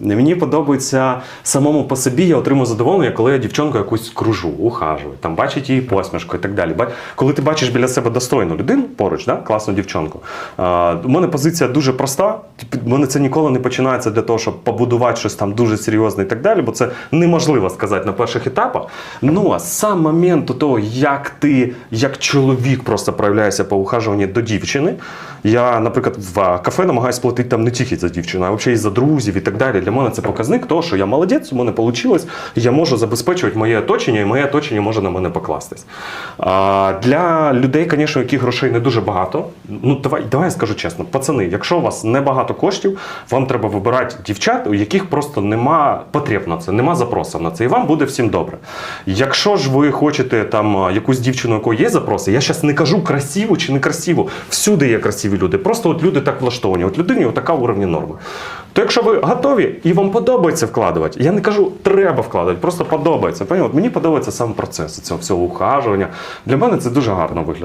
Мені подобається самому по собі, я отримую задоволення, коли я дівчонку якусь кружу, ухажую, там бачить її посмішку і так далі. Коли ти бачиш біля себе достойну людину поруч, да? класну дівчонку. А, у мене позиція дуже проста. У мене це ніколи не починається для того, щоб побудувати щось там дуже серйозне і так далі, бо це неможливо сказати на перших етапах. Ну а сам момент того, як ти, як чоловік, просто проявляєшся по ухажуванні до дівчини. Я, наприклад, в кафе намагаюся платити там не тільки за дівчину, а взагалі і за друзів і так далі. Для мене це показник того, що я молодець, у мене вийшло, я можу забезпечувати моє оточення, і моє оточення може на мене покластись. А, для людей, звісно, яких грошей не дуже багато. Ну, давай, давай я скажу чесно, пацани, якщо у вас небагато коштів, вам треба вибирати дівчат, у яких просто нема потреб на це, нема запросу на це, і вам буде всім добре. Якщо ж ви хочете там якусь дівчину, у якої є запроси, я зараз не кажу красиву чи не красиву, всюди є красиві люди. Просто от люди так влаштовані. От людині така уровні норми. То якщо ви готові і вам подобається вкладувати, я не кажу, треба вкладати, просто подобається. От Мені подобається сам процес цього всього ухажування. Для мене це дуже гарно виглядає.